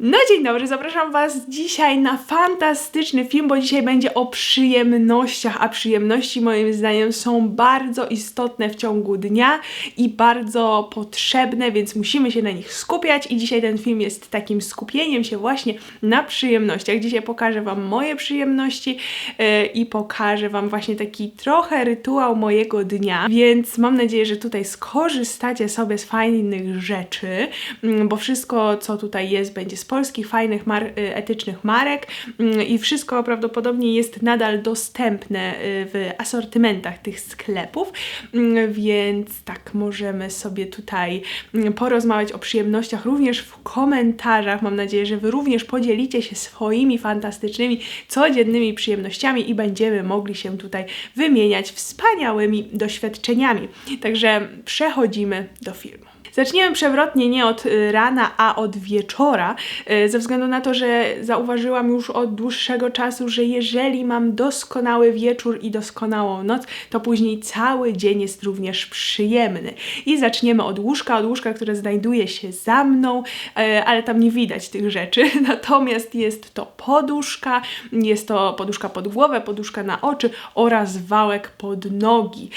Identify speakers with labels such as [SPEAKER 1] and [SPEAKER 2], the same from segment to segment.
[SPEAKER 1] No dzień dobry, zapraszam Was dzisiaj na fantastyczny film, bo dzisiaj będzie o przyjemnościach, a przyjemności moim zdaniem są bardzo istotne w ciągu dnia i bardzo potrzebne, więc musimy się na nich skupiać i dzisiaj ten film jest takim skupieniem się właśnie na przyjemnościach. Dzisiaj pokażę Wam moje przyjemności yy, i pokażę Wam właśnie taki trochę rytuał mojego dnia, więc mam nadzieję, że tutaj skorzystacie sobie z fajnych rzeczy, yy, bo wszystko co tutaj jest będzie polskich fajnych, mar y, etycznych marek mm, i wszystko prawdopodobnie jest nadal dostępne y, w asortymentach tych sklepów, mm, więc tak możemy sobie tutaj mm, porozmawiać o przyjemnościach również w komentarzach. Mam nadzieję, że Wy również podzielicie się swoimi fantastycznymi, codziennymi przyjemnościami i będziemy mogli się tutaj wymieniać wspaniałymi doświadczeniami. Także przechodzimy do filmu. Zaczniemy przewrotnie nie od y, rana, a od wieczora, y, ze względu na to, że zauważyłam już od dłuższego czasu, że jeżeli mam doskonały wieczór i doskonałą noc, to później cały dzień jest również przyjemny. I zaczniemy od łóżka, od łóżka, które znajduje się za mną, y, ale tam nie widać tych rzeczy. Natomiast jest to poduszka, jest to poduszka pod głowę, poduszka na oczy oraz wałek pod nogi.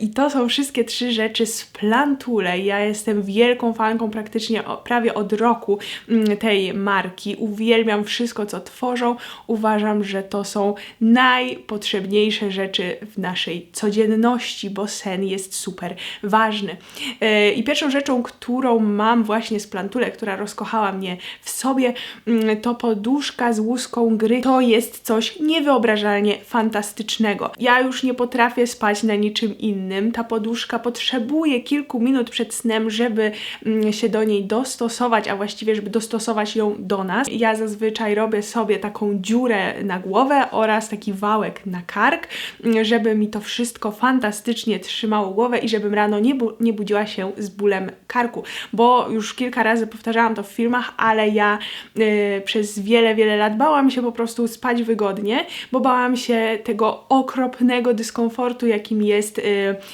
[SPEAKER 1] I to są wszystkie trzy rzeczy z plantule. Ja jestem wielką fanką praktycznie prawie od roku mm, tej marki. Uwielbiam wszystko, co tworzą. Uważam, że to są najpotrzebniejsze rzeczy w naszej codzienności, bo sen jest super ważny. E, I pierwszą rzeczą, którą mam właśnie z plantule, która rozkochała mnie w sobie, mm, to poduszka z łuską gry. To jest coś niewyobrażalnie fantastycznego. Ja już nie potrafię spać na niczym innym. Ta poduszka potrzebuje kilku minut przed snem snem, żeby mm, się do niej dostosować, a właściwie, żeby dostosować ją do nas. Ja zazwyczaj robię sobie taką dziurę na głowę oraz taki wałek na kark, żeby mi to wszystko fantastycznie trzymało głowę i żebym rano nie, bu nie budziła się z bólem karku, bo już kilka razy powtarzałam to w filmach, ale ja yy, przez wiele, wiele lat bałam się po prostu spać wygodnie, bo bałam się tego okropnego dyskomfortu, jakim jest yy,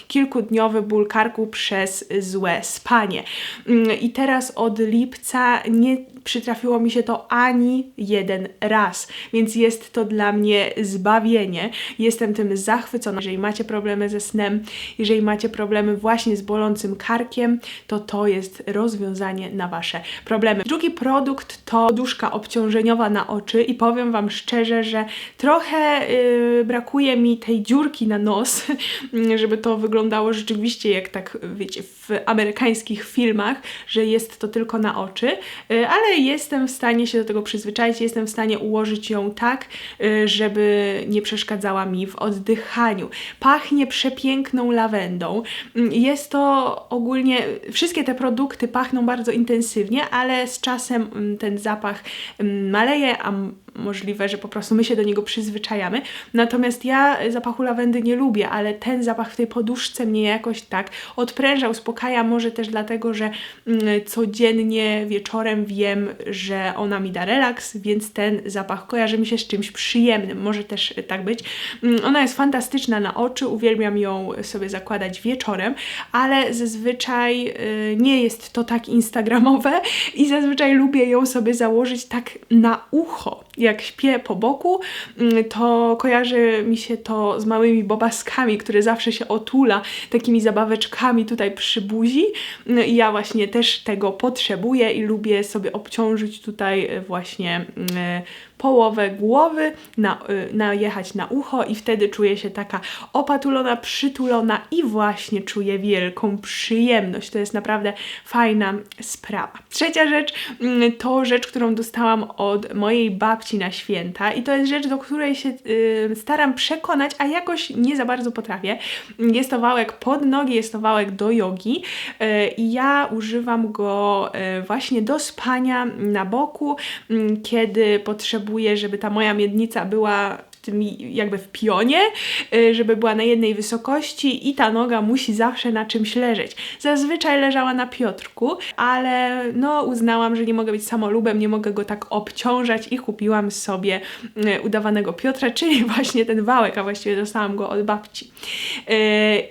[SPEAKER 1] kilkudniowy ból karku przez złe spanie. Mm, I teraz od lipca nie przytrafiło mi się to ani jeden raz, więc jest to dla mnie zbawienie. Jestem tym zachwycona. Jeżeli macie problemy ze snem, jeżeli macie problemy właśnie z bolącym karkiem, to to jest rozwiązanie na Wasze problemy. Drugi produkt to duszka obciążeniowa na oczy i powiem Wam szczerze, że trochę yy, brakuje mi tej dziurki na nos, żeby to wyglądało rzeczywiście jak tak, wiecie, w amerykańskich filmach, że jest to tylko na oczy, yy, ale jestem w stanie się do tego przyzwyczaić, jestem w stanie ułożyć ją tak, y, żeby nie przeszkadzała mi w oddychaniu. Pachnie przepiękną lawendą. Mm, jest to ogólnie, wszystkie te produkty pachną bardzo intensywnie, ale z czasem mm, ten zapach mm, maleje, a możliwe, że po prostu my się do niego przyzwyczajamy. Natomiast ja zapachu lawendy nie lubię, ale ten zapach w tej poduszce mnie jakoś tak odpręża, uspokaja. Może też dlatego, że mm, codziennie wieczorem wiem, że ona mi da relaks, więc ten zapach kojarzy mi się z czymś przyjemnym. Może też tak być. Mm, ona jest fantastyczna na oczy, uwielbiam ją sobie zakładać wieczorem, ale zazwyczaj y, nie jest to tak instagramowe i zazwyczaj lubię ją sobie założyć tak na ucho jak śpię po boku, mm, to kojarzy mi się to z małymi bobaskami, które zawsze się otula takimi zabaweczkami tutaj przy buzi. No I ja właśnie też tego potrzebuję i lubię sobie obciążyć tutaj właśnie mm, połowę głowy, na, y, najechać na ucho i wtedy czuję się taka opatulona, przytulona i właśnie czuję wielką przyjemność. To jest naprawdę fajna sprawa. Trzecia rzecz mm, to rzecz, którą dostałam od mojej babci na święta i to jest rzecz, do której się y, staram przekonać, a jakoś nie za bardzo potrafię. Jest to wałek pod nogi, jest to wałek do jogi y, i ja używam go y, właśnie do spania na boku, y, kiedy potrzebuję potrzebuję, żeby ta moja miednica była jakby w pionie, y, żeby była na jednej wysokości i ta noga musi zawsze na czymś leżeć. Zazwyczaj leżała na Piotrku, ale no uznałam, że nie mogę być samolubem, nie mogę go tak obciążać i kupiłam sobie y, udawanego Piotra, czyli właśnie ten wałek, a właściwie dostałam go od babci. Y,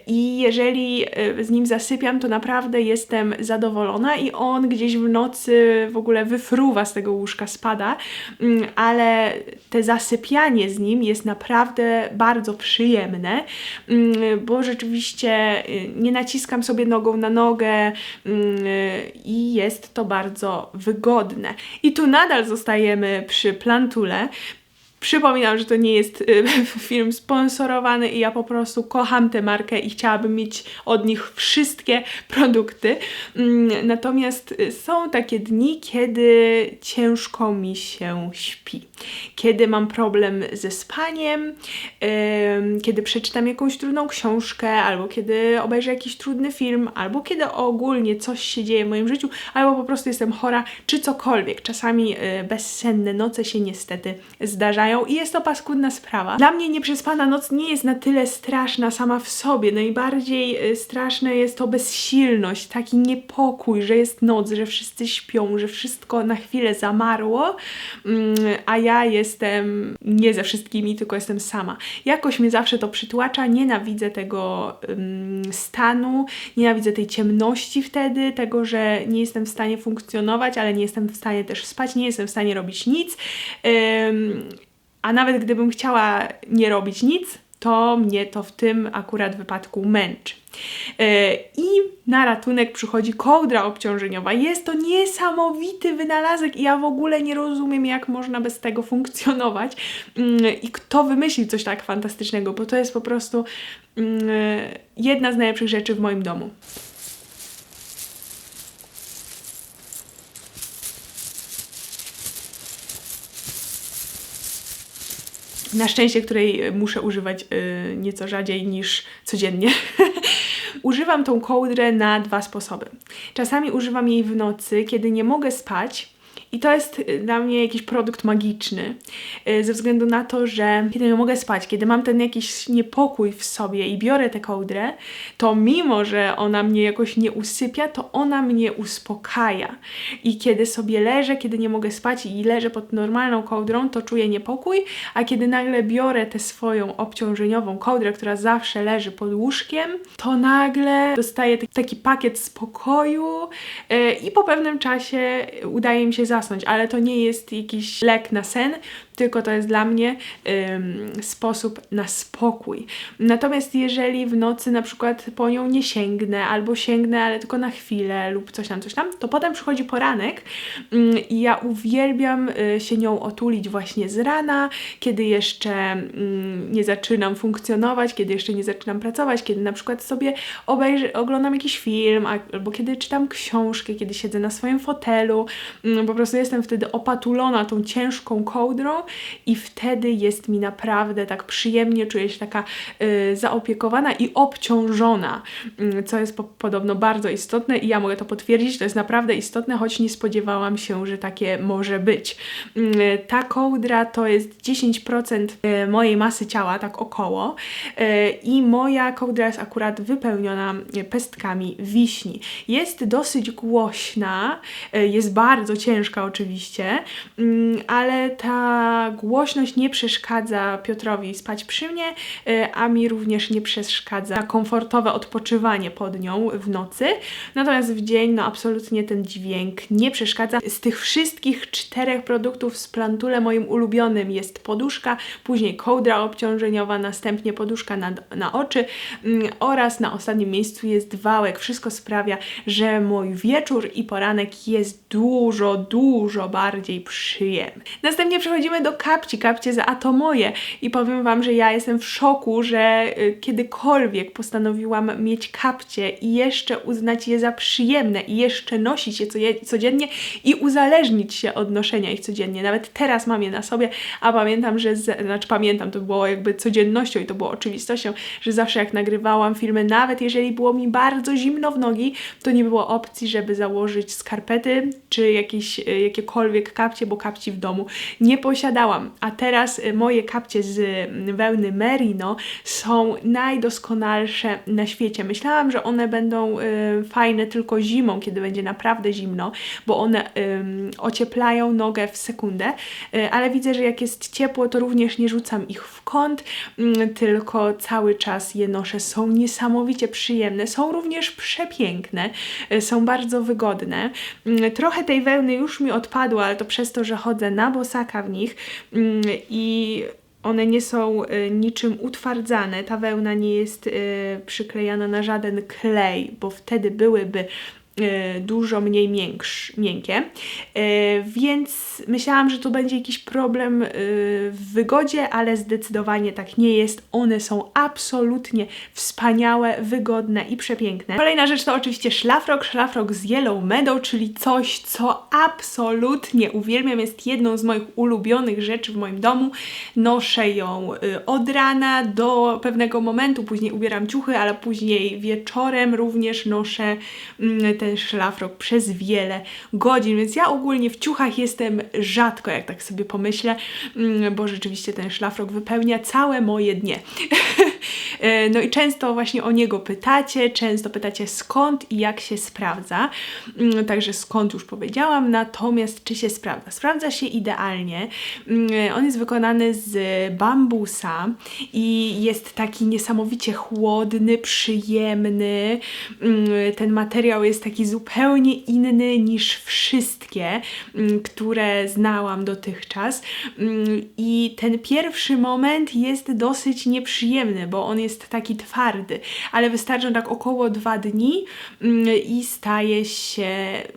[SPEAKER 1] I jeżeli z nim zasypiam, to naprawdę jestem zadowolona i on gdzieś w nocy w ogóle wyfruwa z tego łóżka, spada, mm, ale te zasypianie z nim jest naprawdę bardzo przyjemne, mm, bo rzeczywiście y, nie naciskam sobie nogą na nogę mm, i jest to bardzo wygodne. I tu nadal zostajemy przy plantule, Przypominam, że to nie jest y, film sponsorowany i ja po prostu kocham tę markę i chciałabym mieć od nich wszystkie produkty. Mm, natomiast y, są takie dni, kiedy ciężko mi się śpi. Kiedy mam problem ze spaniem, kiedy przeczytam jakąś trudną książkę, albo kiedy obejrzę jakiś trudny film, albo kiedy ogólnie coś się dzieje w moim życiu, albo po prostu jestem chora, czy cokolwiek. Czasami y, bezsenne noce się niestety zdarzają i jest to paskudna sprawa. Dla mnie nieprzespana noc nie jest na tyle straszna sama w sobie. Najbardziej y, straszne jest to bezsilność, taki niepokój, że jest noc, że wszyscy śpią, że wszystko na chwilę zamarło, mm, a ja jestem nie ze wszystkimi, tylko jestem sama. Jakoś mnie zawsze to przytłacza, nienawidzę tego stanu, nienawidzę tej ciemności wtedy, tego, że nie jestem w stanie funkcjonować, ale nie jestem w stanie też spać, nie jestem w stanie robić nic a nawet gdybym chciała nie robić nic, to mnie to w tym akurat wypadku męczy. E, I na ratunek przychodzi kołdra obciążeniowa. Jest to niesamowity wynalazek i ja w ogóle nie rozumiem, jak można bez tego funkcjonować. Mm, I kto wymyślił coś tak fantastycznego, bo to jest po prostu mm, jedna z najlepszych rzeczy w moim domu. Na szczęście której muszę używać y, nieco rzadziej niż codziennie. Używam tą kołdrę na dwa sposoby. Czasami używam jej w nocy, kiedy nie mogę spać i to jest y, dla mnie jakiś produkt magiczny, y, ze względu na to, że kiedy nie mogę spać, kiedy mam ten jakiś niepokój w sobie i biorę tę kołdrę, to mimo, że ona mnie jakoś nie usypia, to ona mnie uspokaja. I kiedy sobie leżę, kiedy nie mogę spać i leżę pod normalną kołdrą, to czuję niepokój, a kiedy nagle biorę tę swoją obciążeniową kołdrę, która zawsze leży pod łóżkiem, to nagle dostaję taki pakiet spokoju y, i po pewnym czasie udaje mi się zasnąć zasnąć, ale to nie jest jakiś lek na sen, tylko to jest dla mnie ym, sposób na spokój. Natomiast jeżeli w nocy na przykład po nią nie sięgnę, albo sięgnę, ale tylko na chwilę, lub coś tam, coś tam, to potem przychodzi poranek ym, i ja uwielbiam y, się nią otulić właśnie z rana, kiedy jeszcze ym, nie zaczynam funkcjonować, kiedy jeszcze nie zaczynam pracować, kiedy na przykład sobie obejrzę, oglądam jakiś film, albo kiedy czytam książkę, kiedy siedzę na swoim fotelu, mm, po prostu jestem wtedy opatulona tą ciężką kołdrą i wtedy jest mi naprawdę tak przyjemnie, czuję się taka y, zaopiekowana i obciążona, y, co jest po, podobno bardzo istotne i ja mogę to potwierdzić, to jest naprawdę istotne, choć nie spodziewałam się, że takie może być. Y, ta kołdra to jest 10% y, mojej masy ciała, tak około y, i moja kołdra jest akurat wypełniona pestkami wiśni. Jest dosyć głośna, y, jest bardzo ciężka oczywiście, mm, ale ta głośność nie przeszkadza Piotrowi spać przy mnie, y, a mi również nie przeszkadza komfortowe odpoczywanie pod nią w nocy. Natomiast w dzień, no absolutnie ten dźwięk nie przeszkadza. Z tych wszystkich czterech produktów z Plantule moim ulubionym jest poduszka, później kołdra obciążeniowa, następnie poduszka na, na oczy mm, oraz na ostatnim miejscu jest wałek. Wszystko sprawia, że mój wieczór i poranek jest dużo, dużo bardziej przyjemny. Następnie przechodzimy do kapci, kapcie za Atomoje i powiem Wam, że ja jestem w szoku, że y, kiedykolwiek postanowiłam mieć kapcie i jeszcze uznać je za przyjemne i jeszcze nosić je codziennie i uzależnić się od noszenia ich codziennie. Nawet teraz mam je na sobie, a pamiętam, że, z, znaczy pamiętam, to było jakby codziennością i to było oczywistością, że zawsze jak nagrywałam filmy, nawet jeżeli było mi bardzo zimno w nogi, to nie było opcji, żeby założyć skarpety czy jakieś y, jakiekolwiek kapcie, bo kapci w domu nie posiadałam. A teraz y, moje kapcie z mm, wełny merino są najdoskonalsze na świecie. Myślałam, że one będą y, fajne tylko zimą, kiedy będzie naprawdę zimno, bo one ocieplają nogę w sekundę, ale widzę, że jak jest ciepło, to również nie rzucam ich w kąt, mm, tylko cały czas je noszę. Są niesamowicie przyjemne, są również przepiękne, są bardzo wygodne. Mm, trochę tej wełny już mi odpadło, ale to przez to, że chodzę na bosaka w nich i one nie są y, niczym utwardzane, ta wełna nie jest y, przyklejana na żaden klej, bo wtedy byłyby E, dużo mniej miększ, miękkie, e, więc myślałam, że to będzie jakiś problem e, w wygodzie, ale zdecydowanie tak nie jest. One są absolutnie wspaniałe, wygodne i przepiękne. Kolejna rzecz to oczywiście szlafrok, szlafrok z Yellow Meadow, czyli coś, co absolutnie uwielbiam, jest jedną z moich ulubionych rzeczy w moim domu. Noszę ją od rana do pewnego momentu, później ubieram ciuchy, ale później wieczorem również noszę mm, ten szlafrok przez wiele godzin, więc ja ogólnie w ciuchach jestem rzadko, jak tak sobie pomyślę, mm, bo rzeczywiście ten szlafrok wypełnia całe moje dnie. E, no i często właśnie o niego pytacie, często pytacie skąd i jak się sprawdza. Mm, także skąd już powiedziałam, natomiast czy się sprawdza? Sprawdza się idealnie. Mm, on jest wykonany z bambusa i jest taki niesamowicie chłodny, przyjemny. Ten materiał jest taki zupełnie inny niż wszystkie, które znałam dotychczas. I ten pierwszy moment jest dosyć nieprzyjemny, bo on jest taki twardy, ale wystarczy tak około dwa dni mm, i staje się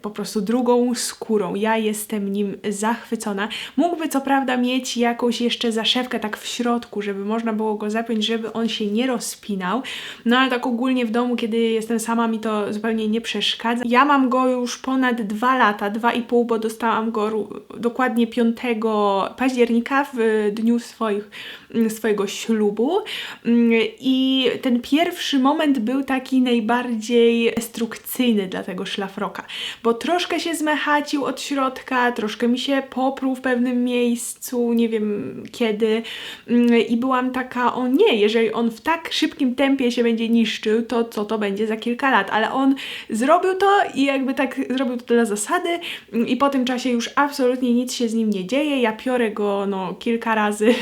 [SPEAKER 1] po prostu drugą skórą. Ja jestem nim zachwycona. Mógłby co prawda mieć jakąś jeszcze zaszewkę tak w środku, żeby można było go zapiąć, żeby on się nie rozpinał, no ale tak ogólnie w domu, kiedy jestem sama, mi to zupełnie nie przeszkadza. Ja mam go już ponad dwa lata, dwa i pół, bo dostałam go dokładnie 5 października w dniu swoich, swojego ślubu. Mm, i ten pierwszy moment był taki najbardziej destrukcyjny dla tego szlafroka, bo troszkę się zmechacił od środka, troszkę mi się popruł w pewnym miejscu, nie wiem kiedy. Mm, i byłam taka, o nie, jeżeli on w tak szybkim tempie się będzie niszczył, to co to będzie za kilka lat, ale on zrobił to i jakby tak zrobił to dla zasady i po tym czasie już absolutnie nic się z nim nie dzieje, ja piorę go no kilka razy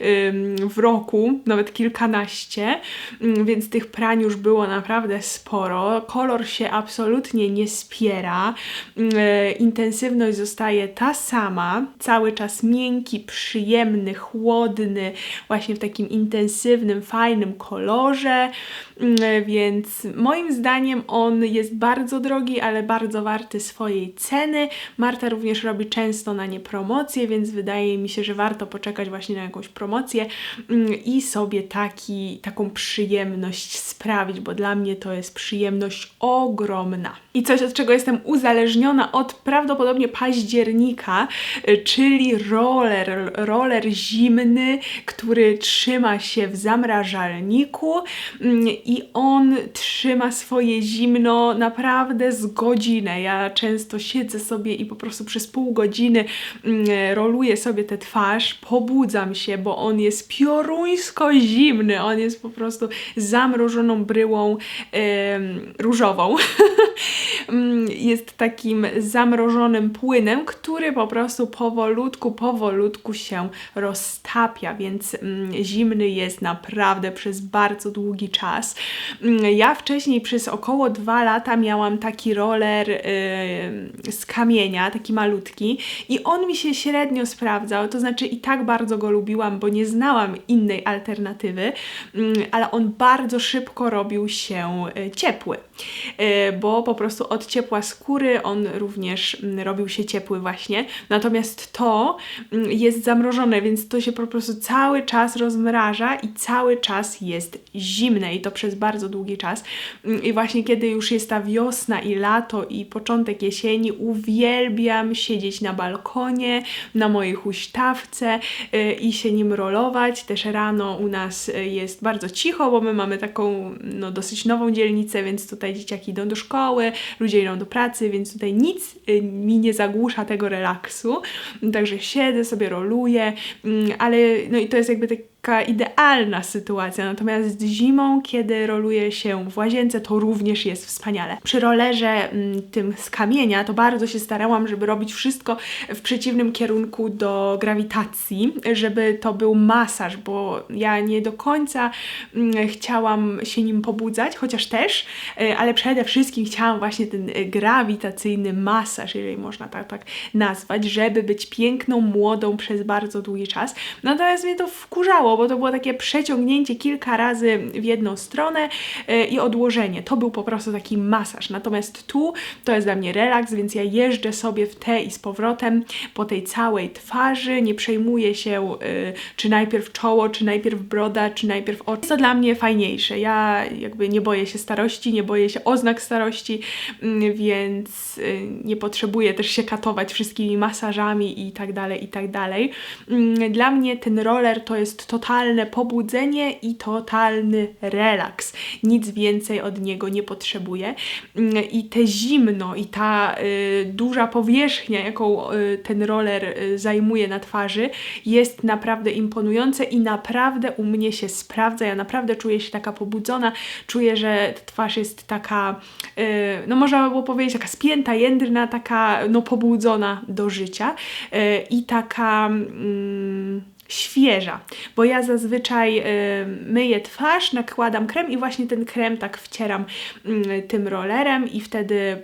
[SPEAKER 1] w roku, nawet kilkanaście, Mm, więc tych prań już było naprawdę sporo. Kolor się absolutnie nie spiera. Mm, e, intensywność zostaje ta sama. Cały czas miękki, przyjemny, chłodny, właśnie w takim intensywnym, fajnym kolorze. Mm, więc moim zdaniem on jest bardzo drogi, ale bardzo warty swojej ceny. Marta również robi często na nie promocje, więc wydaje mi się, że warto poczekać właśnie na jakąś promocję i sobie taki, taką przyjemność sprawić, bo dla mnie to jest przyjemność ogromna. I coś, od czego jestem uzależniona od prawdopodobnie października, y, czyli roller, roller zimny, który trzyma się w zamrażalniku mm, i on trzyma swoje zimno naprawdę z godzinę. Ja często siedzę sobie i po prostu przez pół godziny mm, roluję sobie tę twarz, pobudzam się, bo on jest pioruńsko zimny, on jest po prostu zamrożoną bryłą yy, różową. Mm, jest takim zamrożonym płynem, który po prostu powolutku, powolutku się roztapia, więc mm, zimny jest naprawdę przez bardzo długi czas. Mm, ja wcześniej przez około dwa lata miałam taki roller yy, z kamienia, taki malutki i on mi się średnio sprawdzał, to znaczy i tak bardzo go lubiłam, bo nie znałam innej alternatywy, ale on bardzo szybko robił się y, ciepły, bo po prostu od ciepła skóry on również mm, robił się ciepły właśnie. Natomiast to mm, jest zamrożone, więc to się po prostu cały czas rozmraża i cały czas jest zimne i to przez bardzo długi czas. Mm, I właśnie kiedy już jest ta wiosna i lato i początek jesieni, uwielbiam siedzieć na balkonie, na mojej huśtawce y, i się nim rolować. Też rano u nas jest bardzo cicho, bo my mamy taką no, dosyć nową dzielnicę, więc tutaj tutaj dzieciaki idą do szkoły, ludzie idą do pracy, więc tutaj nic y, mi nie zagłusza tego relaksu. Także siedzę sobie, roluję, mm, ale no i to jest jakby tak taka idealna sytuacja. Natomiast zimą, kiedy roluje się w łazience, to również jest wspaniale. Przy rolerze mm, tym z kamienia to bardzo się starałam, żeby robić wszystko w przeciwnym kierunku do grawitacji, żeby to był masaż, bo ja nie do końca mm, chciałam się nim pobudzać, chociaż też, y, ale przede wszystkim chciałam właśnie ten grawitacyjny masaż, jeżeli można tak, tak nazwać, żeby być piękną, młodą przez bardzo długi czas. Natomiast mnie to wkurzało, bo to było takie przeciągnięcie kilka razy w jedną stronę e, i odłożenie. To był po prostu taki masaż. Natomiast tu to jest dla mnie relaks, więc ja jeżdżę sobie w te i z powrotem po tej całej twarzy, nie przejmuję się e, czy najpierw czoło, czy najpierw broda, czy najpierw oczy. Jest to dla mnie fajniejsze. Ja jakby nie boję się starości, nie boję się oznak starości, mm, więc e, nie potrzebuję też się katować wszystkimi masażami i tak dalej, i tak dalej. Mm, dla mnie ten roller to jest to totalne pobudzenie i totalny relaks. Nic więcej od niego nie potrzebuję. Mm, I te zimno i ta y, duża powierzchnia, jaką y, ten roller y, zajmuje na twarzy, jest naprawdę imponujące i naprawdę u mnie się sprawdza. Ja naprawdę czuję się taka pobudzona, czuję, że twarz jest taka, y, no można by było powiedzieć, taka spięta, jędrna, taka no pobudzona do życia y, i taka. Mm, świeża, bo ja zazwyczaj y, myję twarz, nakładam krem i właśnie ten krem tak wcieram y, tym rollerem i wtedy y,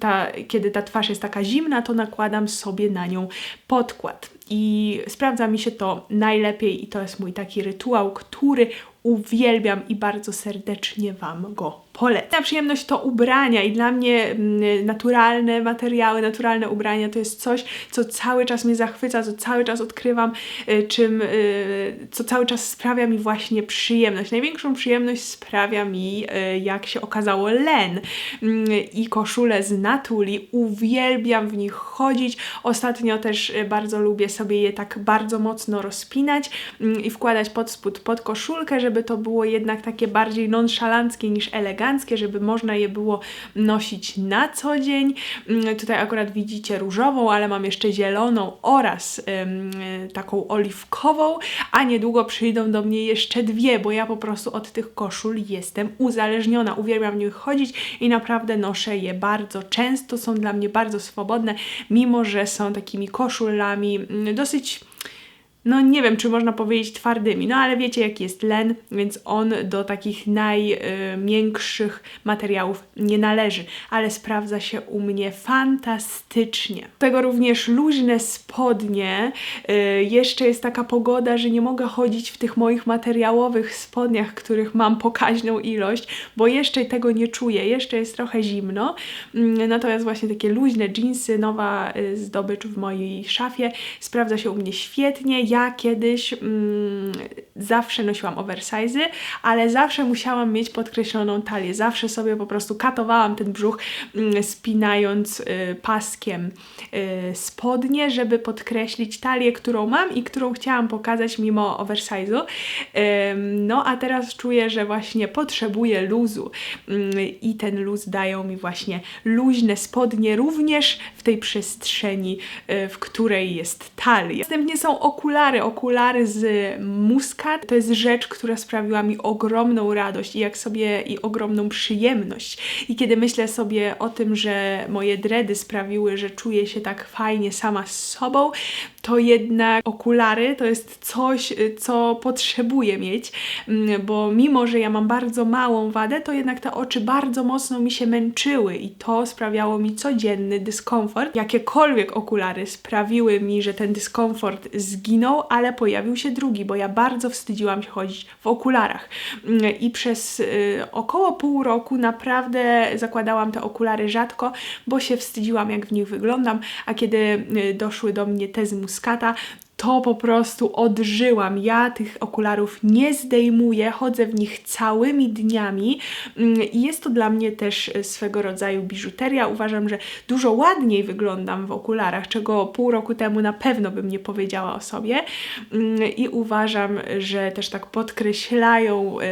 [SPEAKER 1] ta, kiedy ta twarz jest taka zimna, to nakładam sobie na nią podkład. I sprawdza mi się to najlepiej i to jest mój taki rytuał, który uwielbiam i bardzo serdecznie Wam go polecam. Na przyjemność to ubrania i dla mnie mm, naturalne materiały, naturalne ubrania to jest coś, co cały czas mnie zachwyca, co cały czas odkrywam, y, czym, y, co cały czas sprawia mi właśnie przyjemność. Największą przyjemność sprawia mi, y, jak się okazało, len mm, i koszule z Natuli. Uwielbiam w nich chodzić. Ostatnio też bardzo lubię sobie je tak bardzo mocno rozpinać mm, i wkładać pod spód, pod koszulkę, żeby to było jednak takie bardziej nonszalanckie niż eleganckie, żeby można je było nosić na co dzień. Mm, tutaj akurat widzicie różową, ale mam jeszcze zieloną oraz ym, taką oliwkową, a niedługo przyjdą do mnie jeszcze dwie, bo ja po prostu od tych koszul jestem uzależniona. Uwielbiam w nich chodzić i naprawdę noszę je bardzo często. Są dla mnie bardzo swobodne, mimo że są takimi koszulami mm, dosyć no nie wiem, czy można powiedzieć twardymi, no ale wiecie, jaki jest len, więc on do takich najmiększych materiałów nie należy, ale sprawdza się u mnie fantastycznie. Tego również luźne spodnie. Y, jeszcze jest taka pogoda, że nie mogę chodzić w tych moich materiałowych spodniach, których mam pokaźną ilość, bo jeszcze tego nie czuję, jeszcze jest trochę zimno. Mm, natomiast właśnie takie luźne jeansy, nowa y, zdobycz w mojej szafie, sprawdza się u mnie świetnie. Ja kiedyś mm, zawsze nosiłam oversizy, ale zawsze musiałam mieć podkreśloną talię. Zawsze sobie po prostu katowałam ten brzuch, mm, spinając y, paskiem y, spodnie, żeby podkreślić talię, którą mam i którą chciałam pokazać mimo oversize'u. No a teraz czuję, że właśnie potrzebuję luzu mm, i ten luz dają mi właśnie luźne spodnie również w tej przestrzeni, y, w której jest talia. Następnie są okulary okulary, okulary z Muscat. To jest rzecz, która sprawiła mi ogromną radość i jak sobie i ogromną przyjemność. I kiedy myślę sobie o tym, że moje dredy sprawiły, że czuję się tak fajnie sama z sobą, to jednak okulary to jest coś, co potrzebuję mieć, mm, bo mimo, że ja mam bardzo małą wadę, to jednak te oczy bardzo mocno mi się męczyły i to sprawiało mi codzienny dyskomfort. Jakiekolwiek okulary sprawiły mi, że ten dyskomfort zginął, ale pojawił się drugi, bo ja bardzo wstydziłam się chodzić w okularach. Mm, I przez y, około pół roku naprawdę zakładałam te okulary rzadko, bo się wstydziłam, jak w nich wyglądam, a kiedy y, doszły do mnie te z to po prostu odżyłam. Ja tych okularów nie zdejmuję, chodzę w nich całymi dniami mm, i jest to dla mnie też e, swego rodzaju biżuteria. Uważam, że dużo ładniej wyglądam w okularach, czego pół roku temu na pewno bym nie powiedziała o sobie Mm, i uważam, że też tak podkreślają e,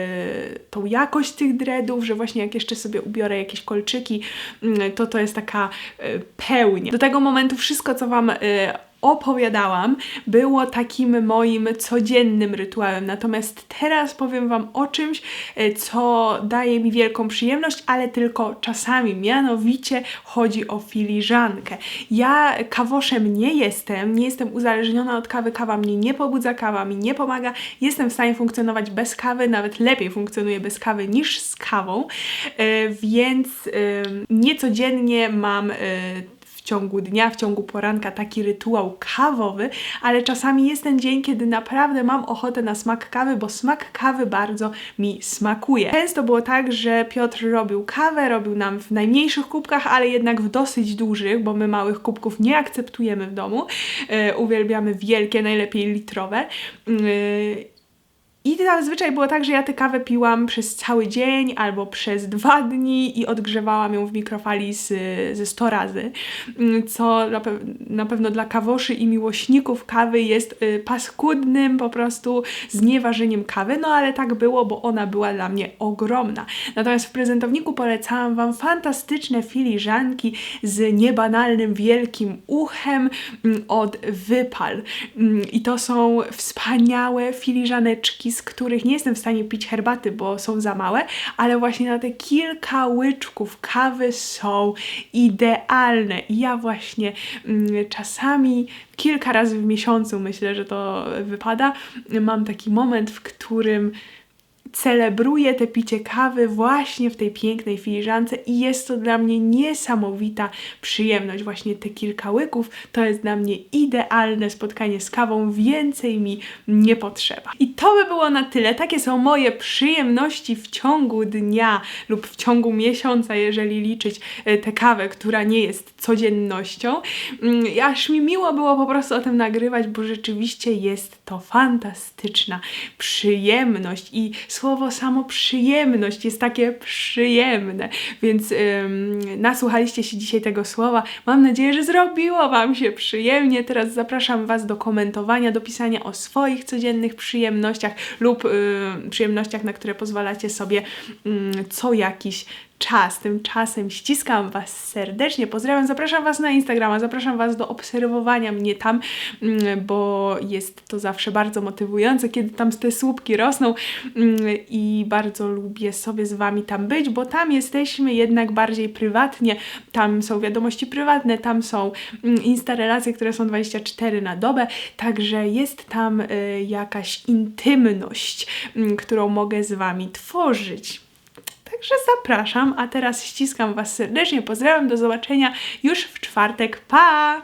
[SPEAKER 1] tą jakość tych dreadów, że właśnie jak jeszcze sobie ubiorę jakieś kolczyki, mm, to to jest taka e, pełnia. Do tego momentu wszystko, co Wam opowiadałam, było takim moim codziennym rytuałem. Natomiast teraz powiem Wam o czymś, e, co daje mi wielką przyjemność, ale tylko czasami. Mianowicie chodzi o filiżankę. Ja kawoszem nie jestem, nie jestem uzależniona od kawy. Kawa mnie nie pobudza, kawa mi nie pomaga. Jestem w stanie funkcjonować bez kawy, nawet lepiej funkcjonuję bez kawy niż z kawą, e, więc niecodziennie mam e, ciągu dnia, w ciągu poranka taki rytuał kawowy, ale czasami jest ten dzień, kiedy naprawdę mam ochotę na smak kawy, bo smak kawy bardzo mi smakuje. Często było tak, że Piotr robił kawę, robił nam w najmniejszych kubkach, ale jednak w dosyć dużych, bo my małych kubków nie akceptujemy w domu. Yy, uwielbiamy wielkie, najlepiej litrowe. Yy, i zazwyczaj było tak, że ja tę kawę piłam przez cały dzień albo przez dwa dni i odgrzewałam ją w mikrofali z, ze 100 razy, mm, co na, pe na pewno dla kawoszy i miłośników kawy jest y, paskudnym po prostu znieważeniem kawy, no ale tak było, bo ona była dla mnie ogromna. Natomiast w prezentowniku polecałam Wam fantastyczne filiżanki z niebanalnym wielkim uchem mm, od Wypal. Mm, I to są wspaniałe filiżaneczki z których nie jestem w stanie pić herbaty, bo są za małe, ale właśnie na te kilka łyczków kawy są idealne. I ja właśnie mm, czasami kilka razy w miesiącu myślę, że to wypada. Mam taki moment, w którym celebruję te picie kawy właśnie w tej pięknej filiżance i jest to dla mnie niesamowita przyjemność. Właśnie te kilka łyków to jest dla mnie idealne spotkanie z kawą, więcej mi nie potrzeba. I to by było na tyle. Takie są moje przyjemności w ciągu dnia lub w ciągu miesiąca, jeżeli liczyć e, tę kawę, która nie jest codziennością. Mm, aż mi miło było po prostu o tym nagrywać, bo rzeczywiście jest to fantastyczna przyjemność i słowo samo przyjemność jest takie przyjemne, więc ym, nasłuchaliście się dzisiaj tego słowa. Mam nadzieję, że zrobiło Wam się przyjemnie. Teraz zapraszam Was do komentowania, do pisania o swoich codziennych przyjemnościach lub przyjemnościach, na które pozwalacie sobie y, co jakiś czas. Tymczasem ściskam Was serdecznie, pozdrawiam, zapraszam Was na Instagrama, zapraszam Was do obserwowania mnie tam, mm, bo jest to zawsze bardzo motywujące, kiedy tam te słupki rosną mm, i bardzo lubię sobie z Wami tam być, bo tam jesteśmy jednak bardziej prywatnie, tam są wiadomości prywatne, tam są mm, insta relacje, które są 24 na dobę, także jest tam y, jakaś intymność, którą mogę z Wami tworzyć. Także zapraszam, a teraz ściskam Was serdecznie, pozdrawiam, do zobaczenia już w czwartek. Pa!